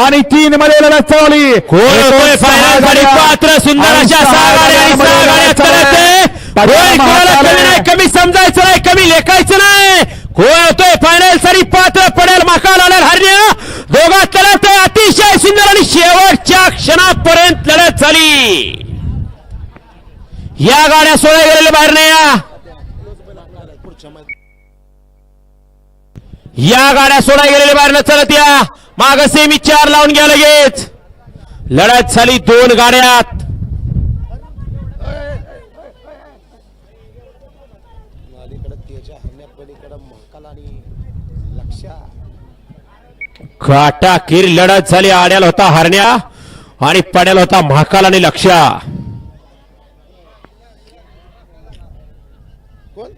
आणि तीन मध्ये लढत साठी पात्र सुंदर अशा कमी समजायचं नाही कमी लेखायचं नाही. होतोय फायनलसाठी पात्र पडेल माका लालेल हरण्या? दोघात लढत अतिशय सुंदर आणि शेवटच्या क्षणापर्यंत लढत झाली. या गाड्या सोळा गेलेल्या बाहेर नाही या या गाड्या सोडा गेलेल्या बाहेर न चलत या. माग सेमी चार लावून घ्या लगेच लढत झाली दोन गाड्यात. काटाकीर लढत झाली. आड्याला होता हरण्या आणि पड्याला होता महाकाल आणि लक्षा कोण?